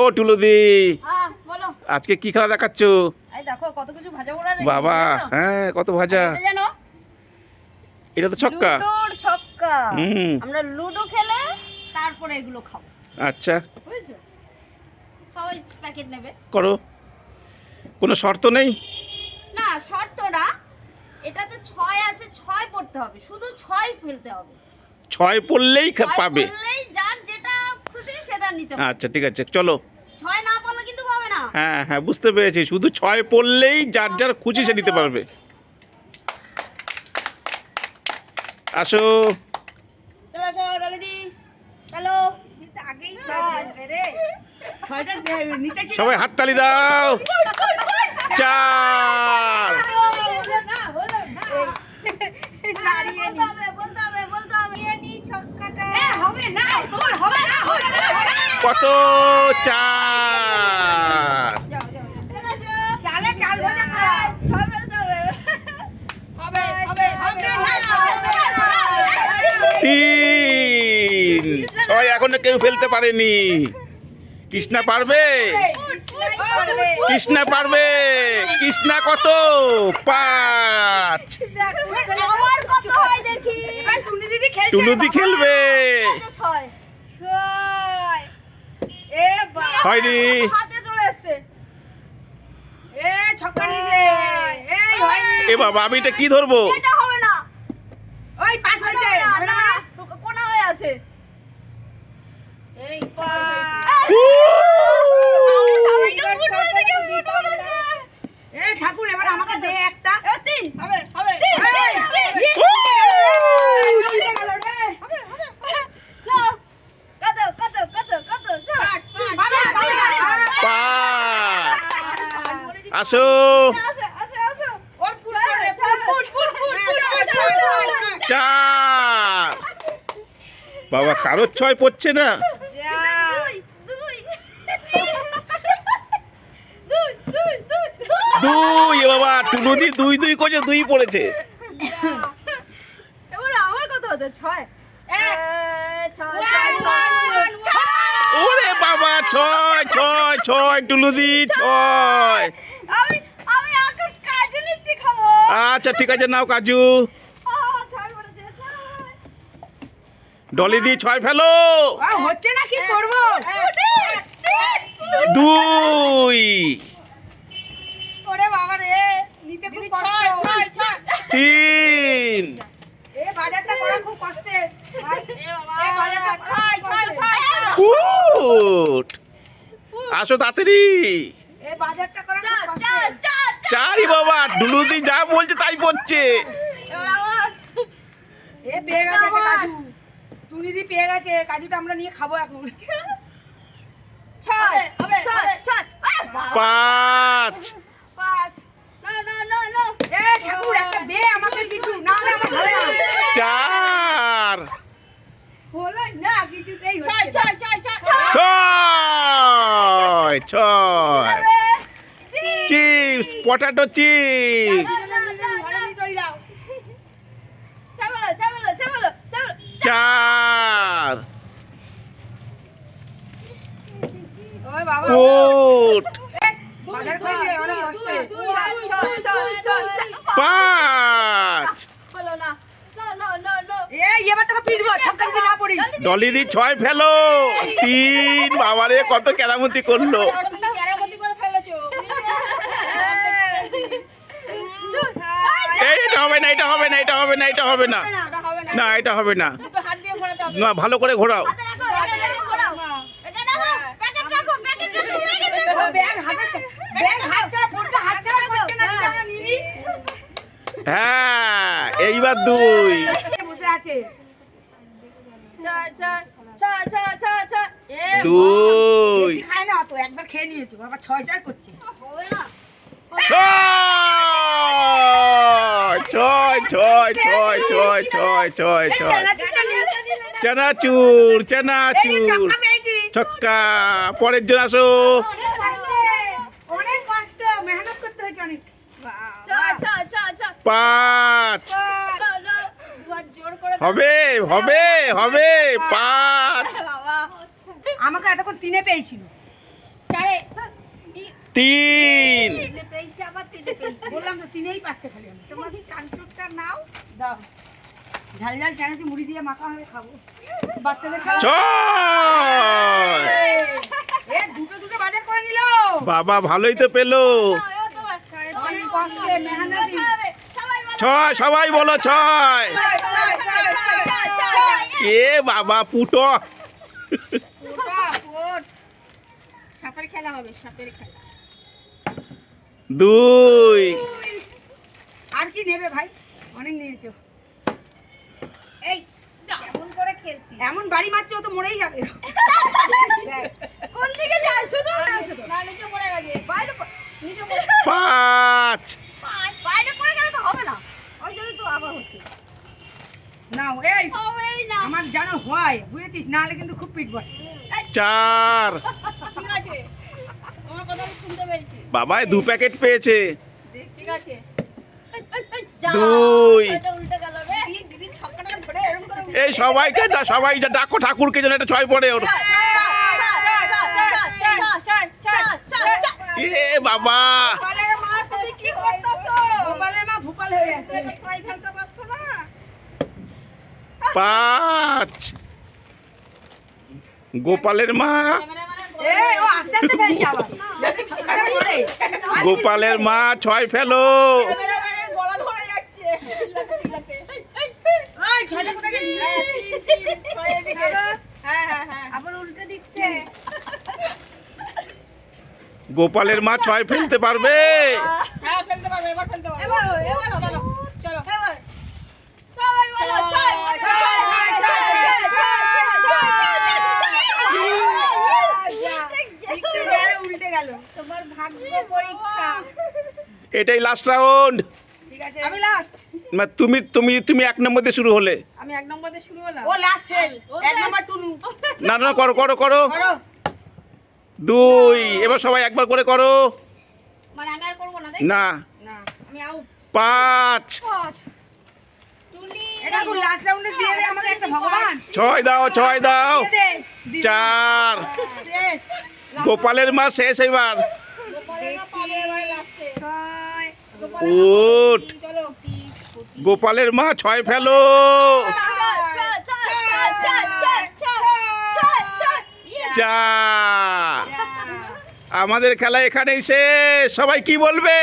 ও টুলুদি। হ্যাঁ আজকে কি খেলা দেখাচ্ছ? বাবা হ্যাঁ কত ভাজা। এটা তো ছক্কা? ছক্কা। আমরা লুডো খেলে তারপরে এগুলো খাব। আচ্ছা। সবাই প্যাকেট নেবে। করো। কোনো শর্ত নেই? না শর্তটা এটাতে ছয় আছে ছয় পড়তে হবে। শুধু ছয় ফেলতে হবে। ছয় পড়লেই পাবে। যার যেটা খুশি সেটা নিতে হবে আচ্ছা ঠিক আছে চলো ছয় না পড়লে কিন্তু পাবে না হ্যাঁ হ্যাঁ বুঝতে পেরেছি শুধু ছয় পড়লেই যার যার খুশি সে নিতে পারবে আসো চলো আসো ডলিদি চলো আগেই ছয় রে ছয়টা নিচে সবাই হাততালি দাও চার কত? চাল তিন। ছয় এখনও কেউ ফেলতে পারেনি। কৃষ্ণা পারবে? কৃষ্ণা পারবে? কৃষ্ণা কত? পাঁচ। টুলুদি খেলবে। ছয়। হয়নি। এ বাবা আমি এটা কি ধরবো? আসো। বাবা, কারোর ছয় পড়ছে না। দুই বাবা টুনুদি দুই দুই করে দুই পড়েছে। ওরে বাবা, ছয় ছয় ছয় টুলুদি ছয়। আচ্ছা ঠিক আছে নাও কাজু। ডলি দি ছয় ফেলো। হচ্ছে না কি করব। দুই। ওরে বাবা রে নিতে খুব কষ্ট। ছয় ছয় ছয়। তিন। এ বাজারটা করা খুব কষ্টের এ বাবা, ছয় ছয় ছয়। আসো তাড়াতাড়ি। এ বাজারটা করা খুব চার কষ্টের চার চার বাবা ডুলুদি যা বলছে তাই পড়ছে এ পেয়ে গেছে টুনিদি পেয়ে গেছে কাজুটা আমরা নিয়ে খাব এখন। ছয় ছয় ছয় পাঁচ। পাঁচ। না না না না। এ ঠাকুর একটা দে আমাকে কিছু না হলে আমার ভালো না। চার। হলো না কিছুতেই ছয় ছয় ছয় ছয় ছয়। ছয় ছয়। চিপস পটাটো চিপস চার কোট পাঁচ ডলিদি ছয় ফেলো। তিন বাবারে কত কেরামতি করল। এটা হবে না এটা হবে না এটা হবে না এটা হবে না। না এটা হবে না। না। ভালো করে ঘোরাও। হ্যাঁ এইবার দুই। বসে আছে। দুই। খায় না তো একবার খেয়ে নিয়েছো বাবা ছয় চার করছে। না। ছয় ছয় ছয় ছয় ছয় ছয় চানাচুর চানাচুর ছক্কা পরের জন আসো। পাঁচ। হবে হবে হবে পাঁচ। আমাকে এতক্ষণ তিনে পেয়েছিল। চারে। তিন। তিনে পেয়েছে আবার তিনে পেয়েছে। বললাম তো তিনেই পাচ্ছে খালি আমি। তোমার নাও দাও। ঝাল ঝাল চানাচু মুড়ি দিয়ে মাখা হবে খাব। বাচ্চাদের খাওয়া। ছয় এ দুটো দুটো বাজার করে নিল। বাবা ভালোই তো পেল। ছয় সবাই বলো ছয়। এ বাবা পুটো। সাপের খেলা হবে সাপের খেলা। দুই। আর কি নেবে ভাই? অনেক নিয়েছো। এই কেমন করে খেলছি? এমন বাড়ি মারছো তো মরেই যাবে। কোন দিকে যায়? শুধু না নিচে পড়ে গেছে। বাইরে নিচে পাঁচ। বাইরে পড়ে গেলে তো হবে না। ওই জন্য তো আবার হচ্ছে। নাও এই। হবেই না। আমার জানো হয় বুঝেছিস? না হলে কিন্তু খুব পিট বসে। চার। তোমার কথা আমি শুনতে পেরেছি বাবা দু প্যাকেট পেয়েছে ঠিক আছে দুই। এই সবাইকে সবাই যা ডাকো ঠাকুরকে যেন একটা ছয় পড়ে ওর এ বাবা হয়ে পাঁচ গোপালের মা এই ও আস্তে আস্তে ফেলছে আবার। যাতে ছক্কাটা পড়ে। গোপালের মা ছয় ফেলো। গোপালের মা ছয় ফেলতে পারবে। হ্যাঁ ফেলতে পারবে এবার ফেলতে পারবে এবার এবার চলো চলো এবার সবাই বলো ছয় ছয় ছয় উল্টে গেল, উল্টে গেল তোমার ভাগ্য পরীক্ষা। এটাই লাস্ট রাউন্ড ঠিক আছে। আমি লাস্ট তুমি তুমি তুমি এক নম্বর দিয়ে শুরু হলে। আমি এক নম্বর দিয়ে শুরু হলাম। ও লাস্ট শেষ। এক নম্বর টুনু। না না করো করো করো। দুই। এবার সবাই একবার করে করো। মানে আমি আর করব না না। না আমি আউট পাঁচ। টুনি। এটা কোন লাস্ট রাউন্ডে দিয়ে দে আমাকে একটা ভগবান। ছয় দাও ছয় দাও। চার। গোপালের মা শেষ এবার। উঠ। গোপালের মা ছয় ফেলো। চা। আমাদের খেলা এখানেই শেষ। সবাই কি বলবে?